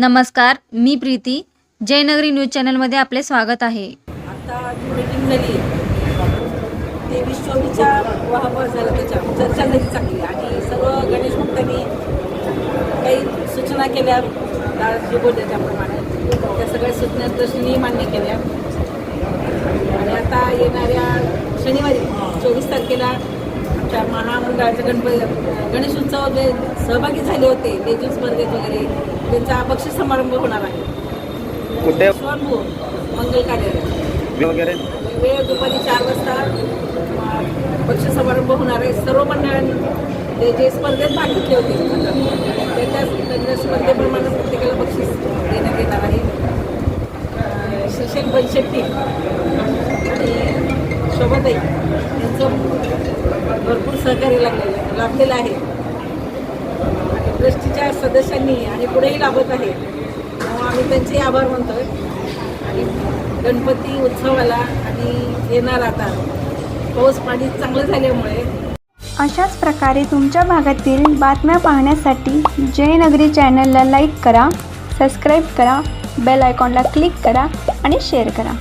नमस्कार मी प्रीती. जयनगरी न्यूज चॅनलमध्ये आपले स्वागत आहे. आता जी मीटिंग झाली तेवीस चोवीसच्या वाहपर झालं त्याच्या चर्चा झाली चांगली. आणि सर्व गणेश भक्तांनी काही सूचना केल्या दादाजी त्याप्रमाणे. त्या सगळ्या सूचना दृष्टीने मान्य केल्या. आणि आता येणाऱ्या शनिवारी चोवीस तारखेला आमच्या महामंडळाचे गणपती गणेश उत्सव जे सहभागी झाले होते लेझिम स्पर्धेत वगैरे. त्यांचा बक्षीस समारंभ होणार आहे. कुठे? स्वयंभू मंगल कार्यालय. वगैरे? वेळ दुपारी चार वाजता बक्षीस समारंभ होणार आहे. सर्व मंडळांनी ते जे स्पर्धेत भाग घेतले होते त्याच्या त्यांच्या स्पर्धेप्रमाणे प्रत्येकाला बक्षीस देण्यात येणार आहे. सुशील बनशेट्टी आणि शोभाताई यांचं भरपूर सहकार्य लागलेलं लाभलेलं आहे. ट्रस्टीच्या सदस्यांनी आणि पुढेही लाभत आहे आम्ही त्यांचे आभार मानतोय. आणि गणपती उत्सवाला आणि येणार आता पाऊस पाणी चांगलं झाल्यामुळे. अशाच प्रकारे तुमच्या भागातील बातम्या पाहण्यासाठी जयनगरी चॅनलला लाईक करा सबस्क्राईब करा बेल आयकॉनला क्लिक करा आणि शेअर करा.